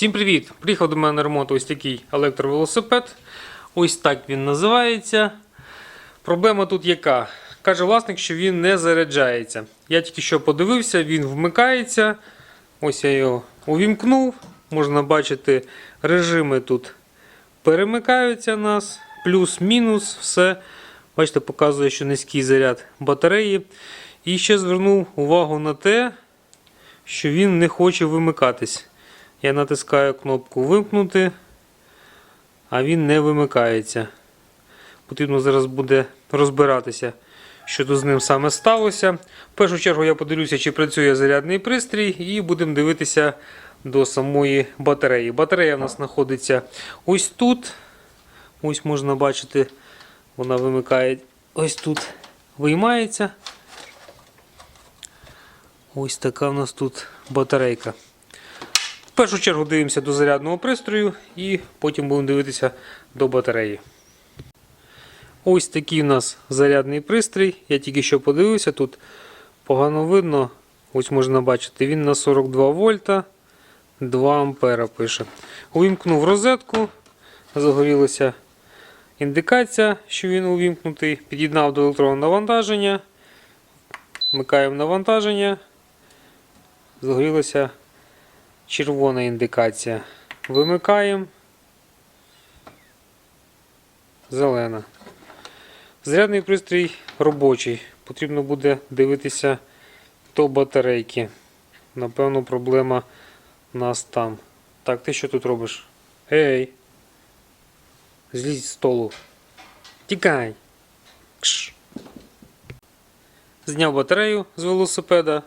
Всім привіт! Приїхав до мене на ремонт ось такий електровелосипед. Ось так він називається. Проблема тут яка? Каже власник, що він не заряджається. Я тільки що подивився, він вмикається. Ось я його увімкнув. Можна бачити, режими тут перемикаються нас. Плюс-мінус, все. Бачите, показує, що низький заряд батареї. І ще звернув увагу на те, що він не хоче вимикатись. Я натискаю кнопку вимкнути, а він не вимикається. Потрібно зараз буде розбиратися, що тут з ним саме сталося. В першу чергу я подивлюся, чи працює зарядний пристрій, і будемо дивитися до самої батареї. Батарея в нас знаходиться ось тут. Ось можна бачити, вона вимикає ось тут, виймається. Ось така в нас тут батарейка. Першу чергу дивимося до зарядного пристрою і потім будемо дивитися до батареї. Ось такий у нас зарядний пристрій. Я тільки що подивився, тут погано видно. Ось можна бачити, він на 42 вольта 2 ампера пише. Увімкнув розетку, загорілася індикація, що він увімкнутий. Під'єднав до електронного навантаження. Вмикаємо навантаження. Загорілася червона індикація. Вимикаємо. Зелена. Зарядний пристрій робочий. Потрібно буде дивитися до батарейки. Напевно, проблема у нас там. Так, ти що тут робиш? Ей! Злізь з столу. Тікай. Кш. Зняв батарею з велосипеда,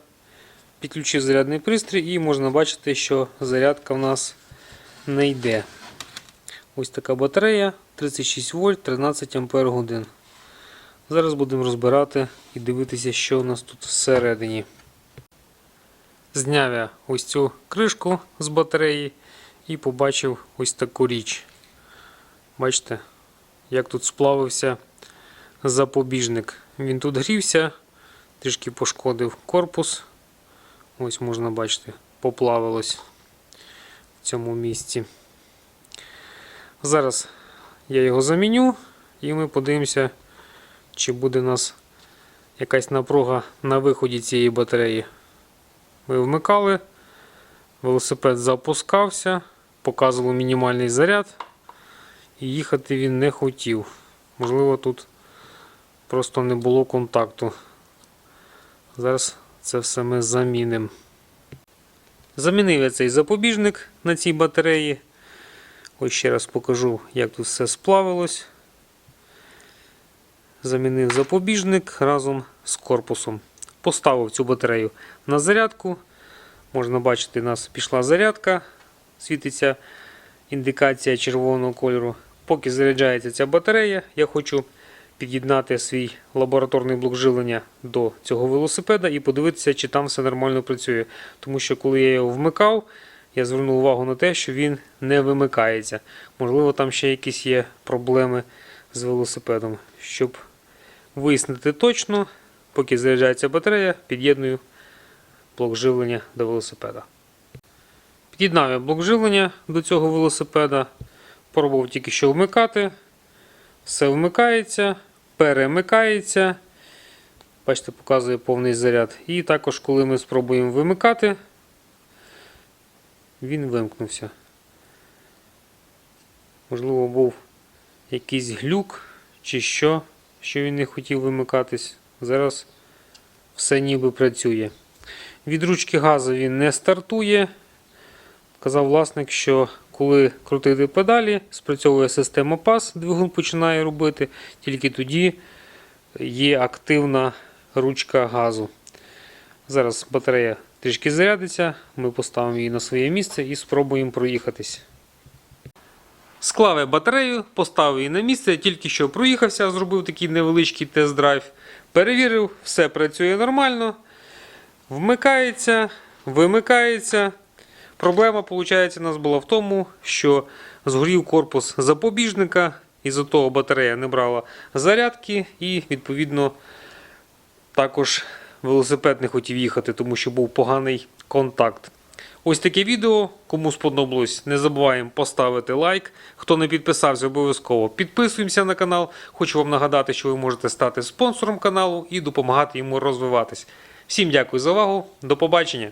підключив зарядний пристрій і можна бачити, що зарядка в нас не йде. Ось така батарея 36 вольт 13 ампер годин. Зараз будемо розбирати і дивитися, що у нас тут всередині. Зняв я ось цю кришку з батареї і побачив ось таку річ. Бачите, як тут сплавився запобіжник. Він тут грівся, трішки пошкодив корпус. Ось можна бачити, поплавилось в цьому місці. Зараз я його заміню і ми подивимося, чи буде у нас якась напруга на виході цієї батареї. Ми вмикали, велосипед запускався, показував мінімальний заряд, і їхати він не хотів. Можливо, тут просто не було контакту. Зараз це все ми замінимо. Замінив я цей запобіжник на цій батареї. Ось ще раз покажу, як тут все сплавилось. Замінив запобіжник разом з корпусом. Поставив цю батарею на зарядку. Можна бачити, у нас пішла зарядка, світиться індикація червоного кольору. Поки заряджається ця батарея, я хочу під'єднати свій лабораторний блок живлення до цього велосипеда і подивитися, чи там все нормально працює. Тому що коли я його вмикав, я звернув увагу на те, що він не вимикається. Можливо, там ще якісь є проблеми з велосипедом. Щоб вияснити точно, поки заряджається батарея, під'єдную блок живлення до велосипеда. Під'єднав я блок живлення до цього велосипеда. Пробував тільки що вмикати. Все вмикається, перемикається. Бачите, показує повний заряд. І також, коли ми спробуємо вимикати, він вимкнувся. Можливо, був якийсь глюк чи що, що він не хотів вимикатись. Зараз все ніби працює. Від ручки газу він не стартує. Казав власник, що коли крутити педалі, спрацьовує система PAS, двигун починає робити, тільки тоді є активна ручка газу. Зараз батарея трішки зарядиться, ми поставимо її на своє місце і спробуємо проїхатись. Склав я батарею, поставив її на місце, тільки що проїхався, зробив такий невеличкий тест-драйв. Перевірив, все працює нормально. Вмикається, вимикається. Проблема, виходить, у нас була в тому, що згорів корпус запобіжника, із-за того батарея не брала зарядки і, відповідно, також велосипед не хотів їхати, тому що був поганий контакт. Ось таке відео. Кому сподобалось, не забуваємо поставити лайк. Хто не підписався, обов'язково підписуємося на канал. Хочу вам нагадати, що ви можете стати спонсором каналу і допомагати йому розвиватись. Всім дякую за увагу. До побачення!